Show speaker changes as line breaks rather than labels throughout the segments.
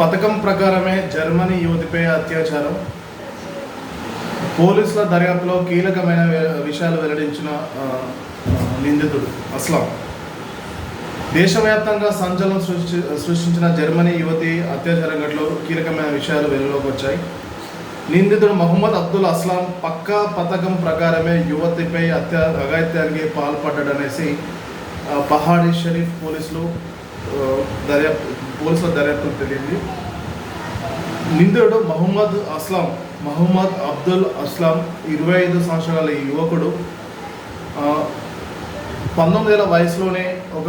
పథకం ప్రకారమే జర్మనీ యువతిపై అత్యాచారం. పోలీసుల దర్యాప్తులో కీలకమైన విషయాలు వెల్లడించిన నిందితుడు అస్లాం. దేశవ్యాప్తంగా సంచలనం సృష్టి సృష్టించిన జర్మనీ యువతి అత్యాచార ఘటనలో కీలకమైన విషయాలు వెలుగులోకి వచ్చాయి. నిందితుడు మహమ్మద్ అబ్దుల్ అస్లాం పక్కా పథకం ప్రకారమే యువతిపై అత్యా అఘాయిత్యానికి పాల్పడ్డాడనేసి ఆ, పహాడీ షరీఫ్ పోలీసులు దర్యాప్తు పోలీసుల దర్యాప్తు తెలియంది. నిందితుడు మహమ్మద్ అస్లాం మహమ్మద్ అబ్దుల్ అస్లాం ఇరవై ఐదు సంవత్సరాల యువకుడు. పంతొమ్మిది వయసులోనే ఒక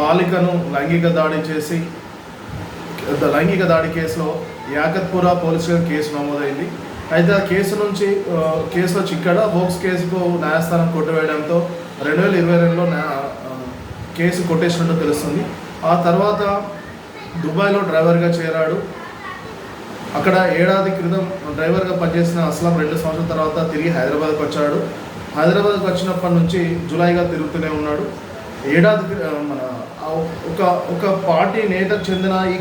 బాలికను లైంగిక దాడి చేసి లైంగిక దాడి కేసులో యాకత్పురా పోలీస్ స్టేషన్ కేసు నమోదైంది. అయితే ఆ కేసు నుంచి కేసులో చిక్కడ హోక్స్ కేసుకు న్యాయస్థానం కొట్టివేయడంతో రెండు వేల ఇరవై రెండులో కేసు కొట్టేసినట్టు తెలుస్తుంది. ఆ తర్వాత దుబాయ్లో డ్రైవర్గా చేరాడు. అక్కడ ఏడాది క్రితం డ్రైవర్గా పనిచేసిన అస్లాం రెండు సంవత్సరాల తర్వాత తిరిగి హైదరాబాద్కి వచ్చాడు. హైదరాబాద్కి వచ్చినప్పటి నుంచి జులైగా తిరుగుతూనే ఉన్నాడు. ఏడాది మన ఒక ఒక పార్టీ నేతకు చెందిన ఈ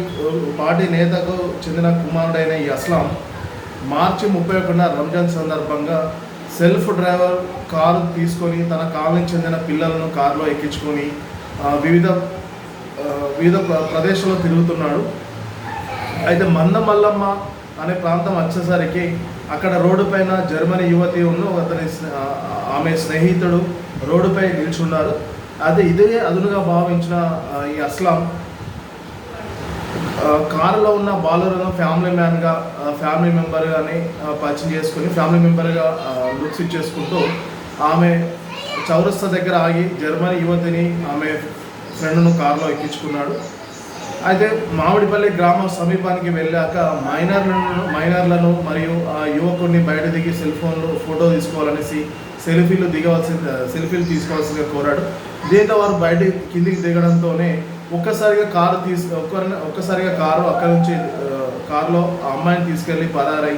పార్టీ నేతకు చెందిన కుమారుడైన ఈ అస్లాం మార్చి ముప్పై ఒకటిన రంజాన్ సందర్భంగా సెల్ఫ్ డ్రైవర్ కారు తీసుకొని తన కాలనీకి చెందిన పిల్లలను కారులో ఎక్కించుకొని వివిధ వివిధ ప్ర- తిరుగుతున్నాడు. అయితే మందమల్లమ్మ అనే ప్రాంతం వచ్చేసరికి అక్కడ రోడ్డు పైన జర్మనీ యువతి ఉన్న అతని ఆమె స్నేహితుడు రోడ్డుపై నిల్చున్నారు. అదే ఇదే అదునుగా భావించిన ఈ అస్లాం కారులో ఉన్న బాలులను ఫ్యామిలీ మ్యాన్గా ఫ్యామిలీ మెంబర్గాని ఆ, పరిచయం చేసుకుని ఫ్యామిలీ మెంబర్గా లుక్స్ ఇచ్చేసుకుంటూ ఆమె చౌరస్తా దగ్గర ఆగి జర్మనీ యువతిని ఆమె ఫ్రెండ్ను కారులో ఎక్కించుకున్నాడు. అయితే మామిడిపల్లి గ్రామం సమీపానికి వెళ్ళాక మైనర్లను మైనర్లను మరియు ఆ యువకుడిని బయట దిగి సెల్ ఫోన్లు ఫోటో తీసుకోవాలనేసి సెల్ఫీలు దిగవలసిన సెల్ఫీలు తీసుకోవాల్సిందిగా కోరాడు. దీంతో వారు బయట కిందికి దిగడంతోనే ఒక్కసారిగా కారు తీసు ఒక్కరిని ఒక్కసారిగా కారు అక్కడి నుంచి కారులో ఆ అమ్మాయిని తీసుకెళ్ళి పరారై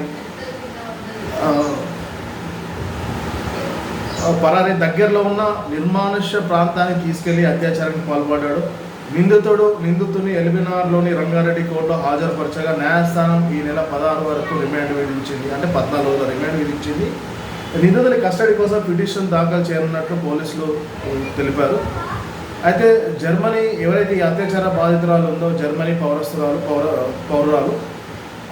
పరారి దగ్గరలో ఉన్న నిర్మానుష్య ప్రాంతానికి తీసుకెళ్ళి అత్యాచారానికి పాల్పడ్డాడు. నిందితుడు నిందితుని ఎల్బినార్లోని రంగారెడ్డి కోర్టులో హాజరుపరచగా న్యాయస్థానం ఈ నెల పదహారు వరకు రిమాండ్ విధించింది. అంటే పద్నాలుగు రోజుల రిమాండ్ విధించింది. నిందితుని కస్టడీ కోసం పిటిషన్ దాఖలు చేయనున్నట్లు పోలీసులు తెలిపారు. అయితే జర్మనీ ఎవరైతే ఈ అత్యాచార బాధితురాలు ఉందో జర్మనీ పౌరస్తురాలు పౌర పౌరురాలు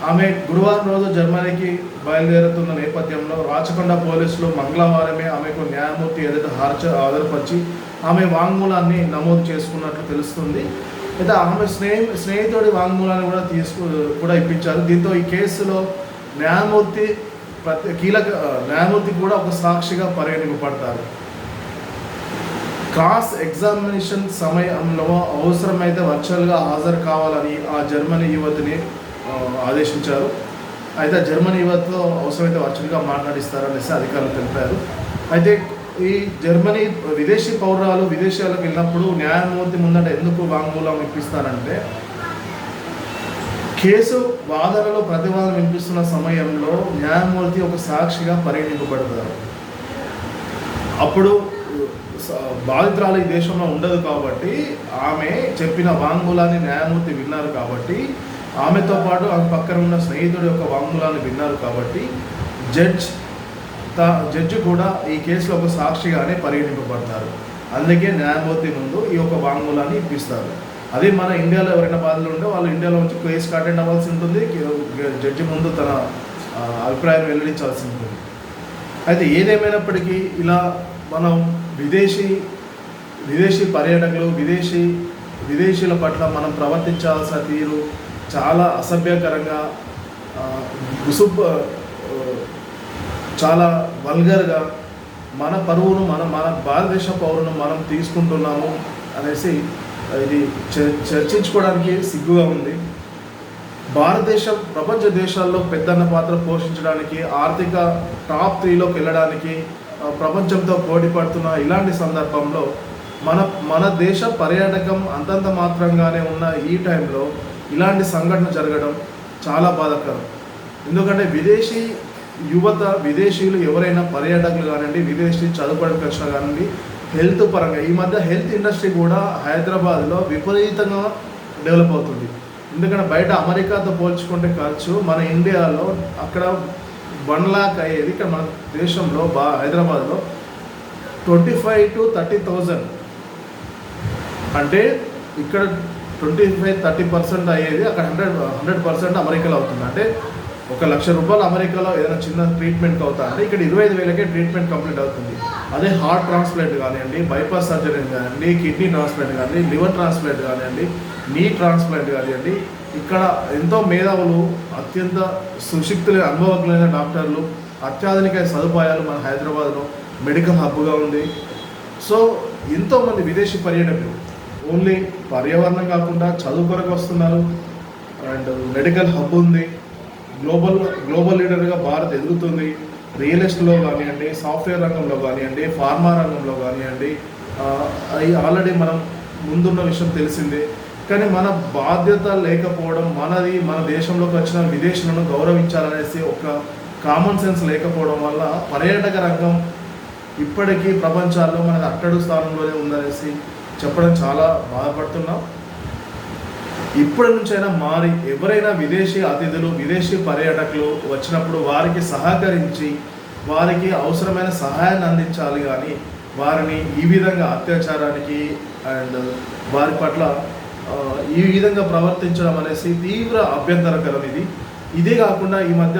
ఆమె గురువారం రోజు జర్మనీకి బయలుదేరుతున్న నేపథ్యంలో రాచకొండ పోలీసులు మంగళవారమే ఆమెకు న్యాయమూర్తి ఎదుట హార్చ ఆధారపరిచి ఆమె వాంగ్మూలాన్ని నమోదు చేసుకున్నట్లు తెలుస్తుంది. అయితే ఆమె స్నేహి స్నేహితుడి వాంగ్మూలాన్ని కూడా తీసుకు కూడా ఇప్పించారు. దీంతో ఈ కేసులో న్యాయమూర్తి ప్రతి కీలక న్యాయమూర్తి కూడా ఒక సాక్షిగా పరిగణింపబడతారు క్రాస్ ఎగ్జామినేషన్ సమయంలో అవసరమైతే వర్చువల్గా హాజరు కావాలని ఆ జర్మనీ యువతిని ఆదేశించారు. అయితే జర్మనీ యువతతో అవసరమైతే వర్చువల్గా మాట్లాడిస్తారనేసి అధికారులు తెలిపారు. అయితే ఈ జర్మనీ విదేశీ పౌరాలు విదేశాలకు వెళ్ళినప్పుడు న్యాయమూర్తి ముందట ఎందుకు వాంగ్మూలం ఇప్పిస్తారంటే కేసు వాదనలో ప్రతివాదన వినిపిస్తున్న సమయంలో న్యాయమూర్తి ఒక సాక్షిగా పరిగణింపబడతారు. అప్పుడు బాధితురాలు ఈ దేశంలో ఉండదు కాబట్టి ఆమె చెప్పిన వాంగ్మూలాన్ని న్యాయమూర్తి విన్నారు కాబట్టి ఆమెతో పాటు ఆమె పక్కన ఉన్న స్నేహితుడి యొక్క వాంగ్మూలాన్ని విన్నారు కాబట్టి జడ్జ్ తా జడ్జి కూడా ఈ కేసులో ఒక సాక్షిగానే పరిగణింపబడతారు. అందుకే న్యాయమూర్తి ముందు ఈ యొక్క వాంగ్మూలాన్ని ఇప్పిస్తారు. అదే మన ఇండియాలో ఎవరైనా బాధలు ఉంటే వాళ్ళు ఇండియాలో నుంచి కేసు అటెండ్ అవ్వాల్సి ఉంటుంది. జడ్జి ముందు తన అభిప్రాయం వెల్లడించాల్సి ఉంటుంది. అయితే ఏదేమైనప్పటికీ ఇలా మనం విదేశీ విదేశీ పర్యాటకులు విదేశీ విదేశీయుల పట్ల మనం ప్రవర్తించాల్సిన తీరు చాలా అసభ్యకరంగా గుసుబ్ చాలా వల్గర్గా మన పరువును మనం మన భారతదేశ పౌరును మనం తీసుకుంటున్నాము అనేసి ఇది చ- చర్చించుకోవడానికి సిగ్గుగా ఉంది. భారతదేశం ప్రపంచ దేశాల్లో పెద్దన్న పాత్ర పోషించడానికి ఆర్థిక టాప్ త్రీలోకి వెళ్ళడానికి ప్రపంచంతో పోటీపడుతున్న ఇలాంటి సందర్భంలో మన మన దేశ పర్యాటకం అంతంత మాత్రంగానే ఉన్న ఈ టైంలో ఇలాంటి సంఘటన జరగడం చాలా బాధాకరం. ఎందుకంటే విదేశీ యువత విదేశీయులు ఎవరైనా పర్యాటకులు కానివ్వండి విదేశీ చదువుకోవడానికి వచ్చినా కానివ్వండి హెల్త్ పరంగా ఈ మధ్య హెల్త్ ఇండస్ట్రీ కూడా హైదరాబాద్లో విపరీతంగా డెవలప్ అవుతుంది. ఎందుకంటే బయట అమెరికాతో పోల్చుకుంటే ఖర్చు మన ఇండియాలో అక్కడ వన్ లాక్ అయ్యేది ఇక్కడ మన దేశంలో బా హైదరాబాద్లో twenty five to thirty thousand. అంటే ఇక్కడ ట్వంటీ ఫైవ్ థర్టీ పర్సెంట్ అయ్యేది అక్కడ హండ్రెడ్ హండ్రెడ్ పర్సెంట్ అమెరికాలో అవుతుంది. అంటే ఒక లక్ష రూపాయలు అమెరికాలో ఏదైనా చిన్న ట్రీట్మెంట్ అవుతా అంటే ఇక్కడ ఇరవై ఐదు వేలకే ట్రీట్మెంట్ కంప్లీట్ అవుతుంది. అదే హార్ట్ ట్రాన్స్ప్లాంట్ కానివ్వండి బైపాస్ సర్జరీ కానివ్వండి కిడ్నీ ట్రాన్స్ప్లాంట్ కానివ్వండి లివర్ ట్రాన్స్ప్లాంట్ కానివ్వండి నీ ట్రాన్స్ప్లాంట్ కానివ్వండి ఇక్కడ ఎంతో మేధావులు అత్యంత సుశిక్తులైన అనుభవజ్ఞులైన డాక్టర్లు అత్యాధునిక సదుపాయాలు మన హైదరాబాద్లో మెడికల్ హబ్గా ఉంది. సో ఎంతోమంది విదేశీ పర్యాటకులు ఓన్లీ పర్యావరణం కాకుండా చదువు కొరకు వస్తున్నారు. అండ్ మెడికల్ హబ్ ఉంది. గ్లోబల్ గ్లోబల్ లీడర్గా భారత్ ఎదుగుతుంది. రియల్ ఎస్టేట్లో కానివ్వండి సాఫ్ట్వేర్ రంగంలో కానివ్వండి ఫార్మా రంగంలో కానివ్వండి అది ఆల్రెడీ మనం ముందున్న విషయం తెలిసిందే. కానీ మన బాధ్యత లేకపోవడం మనది మన దేశంలోకి వచ్చిన విదేశాలను గౌరవించాలనేసి ఒక కామన్ సెన్స్ లేకపోవడం వల్ల పర్యాటక రంగం ఇప్పటికీ ప్రపంచాల్లో మనకి అట్టడు స్థానంలోనే ఉందనేసి చెప్పడం చాలా బాధపడుతున్నాం. ఇప్పటి నుంచైనా మారి ఎవరైనా విదేశీ అతిథులు విదేశీ పర్యాటకులు వచ్చినప్పుడు వారికి సహకరించి వారికి అవసరమైన సహాయాన్ని అందించాలి కానీ వారిని ఈ విధంగా అత్యాచారానికి అండ్ వారి పట్ల ఈ విధంగా ప్రవర్తించడం అనేసి తీవ్ర అభ్యంతరకరం ఇది. ఇదే కాకుండా ఈ మధ్య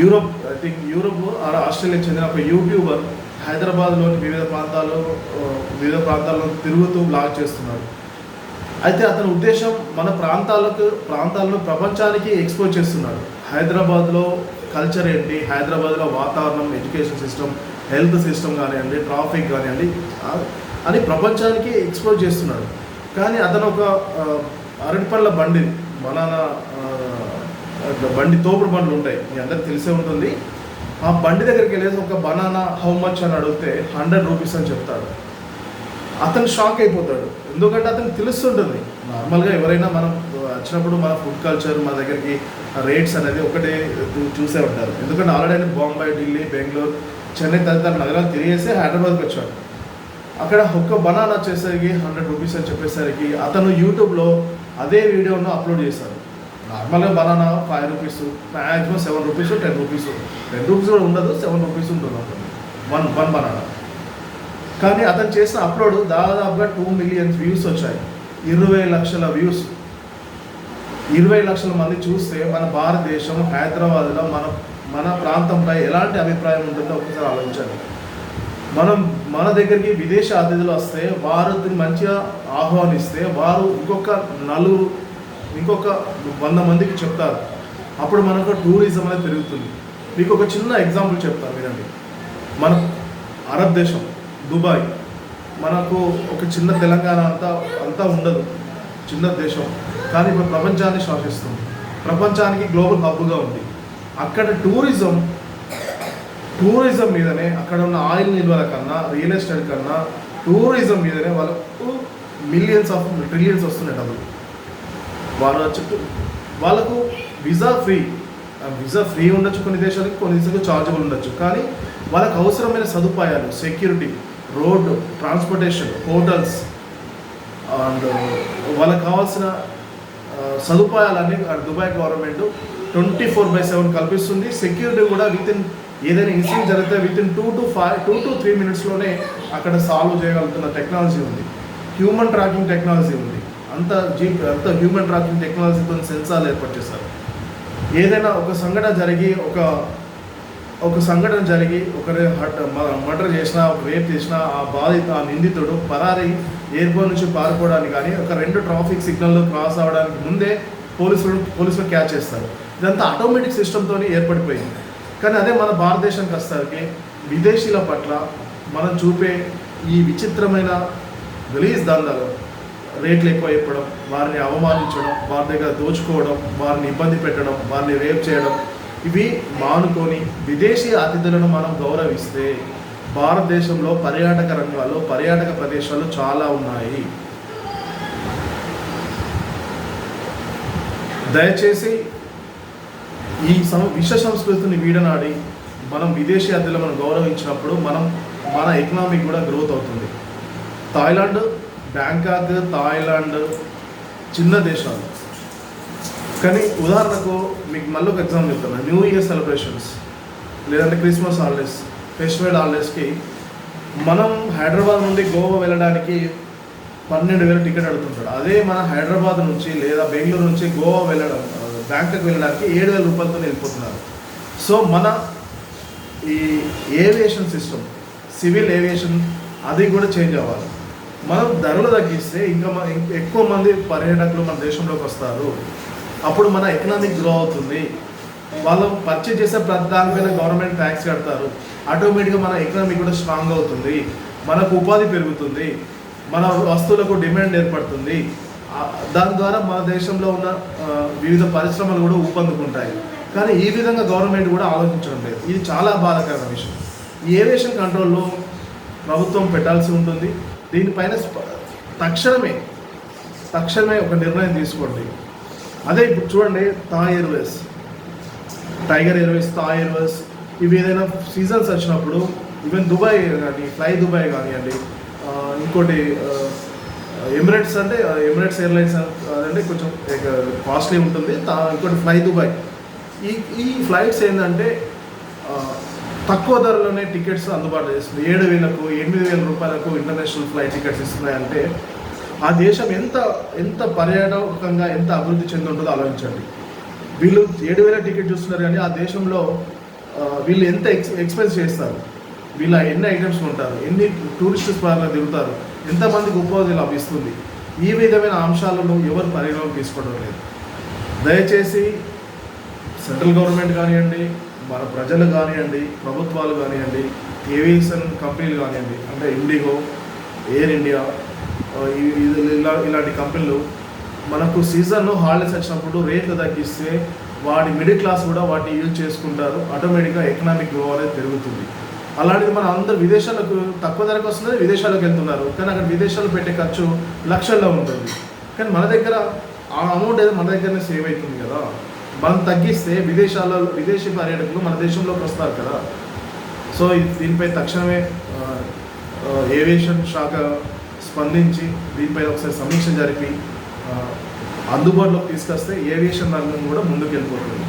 Europe I think Europe or ఆస్ట్రేలియాకి చెందిన ఒక యూట్యూబర్ హైదరాబాద్లోని వివిధ ప్రాంతాల్లో వివిధ ప్రాంతాల్లో తిరుగుతూ బ్లాగ్ చేస్తున్నాడు అయితే అతని ఉద్దేశం మన ప్రాంతాలకు ప్రాంతాలను ప్రపంచానికి ఎక్స్పోజ్ చేస్తున్నాడు హైదరాబాద్లో కల్చర్ ఏంటి? హైదరాబాద్లో వాతావరణం ఎడ్యుకేషన్ సిస్టమ్ హెల్త్ సిస్టమ్ కానివ్వండి ట్రాఫిక్ కానివ్వండి అని ప్రపంచానికి ఎక్స్పోజ్ చేస్తున్నాడు కానీ అతను ఒక ఆ, అరటిపళ్ళ బండి బనానా బండి తోపుడు బండ్లు ఉంటాయి. మీ అందరికి తెలిసే ఉంటుంది. ఆ బండి దగ్గరికి వెళ్ళేసి ఒక బనానా హౌ మచ్ అని అడిగితే హండ్రెడ్ రూపీస్ అని చెప్తాడు. అతను షాక్ అయిపోతాడు. ఎందుకంటే అతనికి తెలుస్తుంటుంది. నార్మల్గా ఎవరైనా మనం వచ్చినప్పుడు మన ఫుడ్ కల్చర్ మన దగ్గరికి రేట్స్ అనేది ఒకటే చూసే ఉంటారు. ఎందుకంటే ఆల్రెడీ ఆయన బాంబే ఢిల్లీ బెంగళూరు చెన్నై తదితర నగరాలు తిరిగేసి హైదరాబాద్కి వచ్చాడు. అక్కడ ఒక్క బనానా వచ్చేసరికి హండ్రెడ్ రూపీస్ అని చెప్పేసరికి అతను యూట్యూబ్లో అదే వీడియోను అప్లోడ్ చేశాడు. నార్మల్గా banana five rupees maximum seven rupees ten rupees. Ten rupees కూడా ఉండదు సెవెన్ రూపీస్ ఉంటుంది వన్ వన్ బనానా. కానీ అతను చేసిన అప్లోడ్ దాదాపుగా టూ మిలియన్ వ్యూస్ వచ్చాయి. ఇరవై లక్షల వ్యూస్ ఇరవై లక్షల మంది చూస్తే మన భారతదేశం హైదరాబాద్లో మన మన ప్రాంతంపై ఎలాంటి అభిప్రాయం ఉంటుందో ఒకసారి ఆలోచించండి. మనం మన దగ్గరికి విదేశీ అతిథులు వస్తే వారు మంచిగా ఆహ్వానిస్తే వారు ఇంకొక నలుగురు ఇంకొక వంద మందికి చెప్తారు. అప్పుడు మనకు టూరిజం అనేది పెరుగుతుంది. మీకు ఒక చిన్న ఎగ్జాంపుల్ చెప్తాను వినండి. మన అరబ్ దేశం దుబాయ్. మనకు ఒక చిన్న తెలంగాణ అంతా అంతా ఉండదు. చిన్న దేశం. కానీ ఇప్పుడు ప్రపంచాన్ని శాసిస్తుంది. ప్రపంచానికి గ్లోబల్ హబ్గా ఉంది. అక్కడ టూరిజం టూరిజం మీదనే అక్కడ ఉన్న ఆయిల్ నిల్వల కన్నా రియల్ ఎస్టేట్ కన్నా టూరిజం మీదనే వాళ్ళకు మిలియన్స్ ఆఫ్ ట్రిలియన్స్ వస్తున్నాయి డబ్బులు. వాళ్ళ చుట్టూ వాళ్ళకు వీసా ఫ్రీ వీసా ఫ్రీ ఉండొచ్చు కొన్ని దేశాలకు కొన్ని దేశాలకు చార్జబుల్ ఉండొచ్చు. కానీ వాళ్ళకు అవసరమైన సదుపాయాలు security road transportation hotels and వాళ్ళకు కావాల్సిన సదుపాయాలన్నీ Dubai government twenty four by seven కల్పిస్తుంది. సెక్యూరిటీ కూడా విత్ ఇన్ ఏదైనా ఇన్సిడెంట్ జరిగితే within two to five two to three మినిట్స్లోనే అక్కడ సాల్వ్ చేయగలుగుతున్న టెక్నాలజీ ఉంది. హ్యూమన్ ట్రాకింగ్ టెక్నాలజీ ఉంది. అంత జీ అంత హ్యూమన్ ట్రాకింగ్ టెక్నాలజీతో సెన్సార్లు ఏర్పాటు చేశారు. ఏదైనా ఒక సంఘటన జరిగి ఒక ఒక సంఘటన జరిగి ఒకరి మర్డర్ చేసినా ఒక రేప్ చేసినా ఆ బాధిత ఆ నిందితుడు పరారి ఎయిర్పోర్ట్ నుంచి పారిపోవడానికి కానీ ఒక రెండు ట్రాఫిక్ సిగ్నల్ క్రాస్ అవ్వడానికి ముందే పోలీసులు పోలీసులు క్యాచ్ చేస్తారు. ఇదంతా ఆటోమేటిక్ సిస్టమ్తో ఏర్పడిపోయింది. కానీ అదే మన భారతదేశానికి వస్తానికి విదేశీల పట్ల మనం చూపే ఈ విచిత్రమైన గలీజ్ దందాలు రేట్లు ఎక్కువ చెప్పడం వారిని అవమానించడం వారి దగ్గర దోచుకోవడం వారిని ఇబ్బంది పెట్టడం వారిని రేప్ చేయడం ఇవి మానుకొని విదేశీ అతిథులను మనం గౌరవిస్తే భారతదేశంలో పర్యాటక రంగాల్లో పర్యాటక ప్రదేశాలు చాలా ఉన్నాయి. దయచేసి ఈ సం విశ్వ సంస్కృతిని వీడనాడి మనం విదేశీ అతిథులను మనం గౌరవించినప్పుడు మనం మన ఎకనామిక్ కూడా గ్రోత్ అవుతుంది. థాయిలాండ్ బ్యాంకాక్ థాయిలాండ్ చిన్న దేశాలు. కానీ ఉదాహరణకు మీకు మళ్ళీ ఒక ఎగ్జాంపుల్ చెప్తాను న్యూ ఇయర్ సెలబ్రేషన్స్ లేదంటే క్రిస్మస్ హాలిడేస్ ఫెస్టివల్ హాలిడేస్కి మనం హైదరాబాద్ నుండి గోవా వెళ్ళడానికి పన్నెండు వేల టికెట్ అడుగుతుంటాడు. అదే మన హైదరాబాద్ నుంచి లేదా బెంగళూరు నుంచి గోవా వెళ్ళడం బ్యాంకాక్ వెళ్ళడానికి ఏడు వేల రూపాయలతో వెళ్ళిపోతున్నారు. సో మన ఈ ఏవియేషన్ సిస్టమ్ సివిల్ ఏవియేషన్ అది కూడా చేంజ్ అవ్వాలి. మనం ధరలు తగ్గిస్తే ఇంకా ఎక్కువ మంది పర్యాటకులు మన దేశంలోకి వస్తారు. అప్పుడు మన ఎకనామిక్ గ్రో అవుతుంది. వాళ్ళు పర్చేజ్ చేసే ప్రతి దానిపైన గవర్నమెంట్ ట్యాక్స్ కడతారు. ఆటోమేటిక్గా మన ఎకనామీ కూడా స్ట్రాంగ్ అవుతుంది. మనకు ఉపాధి పెరుగుతుంది. మన వస్తువులకు డిమాండ్ ఏర్పడుతుంది. దాని ద్వారా మన దేశంలో ఉన్న వివిధ పరిశ్రమలు కూడా ఊపందుకుంటాయి. కానీ ఈ విధంగా గవర్నమెంట్ కూడా ఆలోచించడం లేదు. ఇది చాలా బాధాకరమైన విషయం. ఈ ఏవియేషన్ కంట్రోల్లో ప్రభుత్వం పెట్టాల్సి ఉంటుంది. దీనిపైన తక్షణమే తక్షణమే ఒక నిర్ణయం తీసుకోండి. అదే ఇప్పుడు చూడండి తా ఎయిర్వేస్. టైగర్ ఎయిర్వేస్ తా ఎయిర్వేస్ ఇవి ఏదైనా సీజన్స్ వచ్చినప్పుడు ఈవెన్ దుబాయ్ కానీ ఫ్లై దుబాయ్ కానివ్వండి ఇంకోటి ఎమిరేట్స్ అంటే ఎమిరేట్స్ ఎయిర్లైన్స్ అంటే కొంచెం కాస్ట్లీ ఉంటుంది. తా- ఇంకోటి ఫ్లై దుబాయ్. ఈ ఈ ఫ్లైట్స్ ఏంటంటే తక్కువ ధరలోనే టికెట్స్ అందుబాటులో చేస్తుంది. ఏడు వేలకు ఎనిమిది వేల రూపాయలకు ఇంటర్నేషనల్ ఫ్లైట్ టికెట్స్ ఇస్తున్నాయంటే ఆ దేశం ఎంత ఎంత పర్యాటకంగా ఎంత అభివృద్ధి చెంది ఉంటుందో ఆలోచించండి. వీళ్ళు ఏడు వేల టికెట్ చూస్తున్నారు కానీ ఆ దేశంలో వీళ్ళు ఎంత ఎక్స్ ఎక్స్పెన్స్ చేస్తారు? వీళ్ళ ఎన్ని ఐటమ్స్ ఉంటారు ఎన్ని టూరిస్ట్ స్పాట్లకు దిగుతారు? ఎంతమందికి ఉపాధి లభిస్తుంది? ఈ విధమైన అంశాలను ఎవరు పరిగణలోకి తీసుకోవడం లేదు. దయచేసి సెంట్రల్ గవర్నమెంట్ కానివ్వండి మన ప్రజలు కానివ్వండి ప్రభుత్వాలు కానివ్వండి ఏవియేషన్ కంపెనీలు కానివ్వండి అంటే ఇండిగో ఎయిర్ ఇండియా ఇలా ఇలాంటి కంపెనీలు మనకు సీజన్లో హాలిడేస్ వచ్చినప్పుడు రేట్లు తగ్గిస్తే వాటి మిడిల్ క్లాస్ కూడా వాటిని యూజ్ చేసుకుంటారు. ఆటోమేటిక్గా ఎకనామిక్ గ్రో అనేది పెరుగుతుంది. అలాంటిది మన అందరు విదేశాలకు తక్కువ ధరకు వస్తుంది విదేశాలకు వెళ్తున్నారు. కానీ అక్కడ విదేశాలు పెట్టే ఖర్చు లక్షల్లో ఉంటుంది. కానీ మన దగ్గర ఆ అమౌంట్ ఏదో మన దగ్గరనే సేవ్ అవుతుంది కదా. మనం తగ్గిస్తే విదేశాల్లో విదేశీ పర్యాటకులు మన దేశంలోకి వస్తారు కదా. సో దీనిపై తక్షణమే ఏవియేషన్ శాఖ స్పందించి దీనిపై ఒకసారి సమీక్ష జరిపి అందుబాటులోకి తీసుకొస్తే ఏవియేషన్ రంగం కూడా ముందుకు వెళ్ళిపోతుంది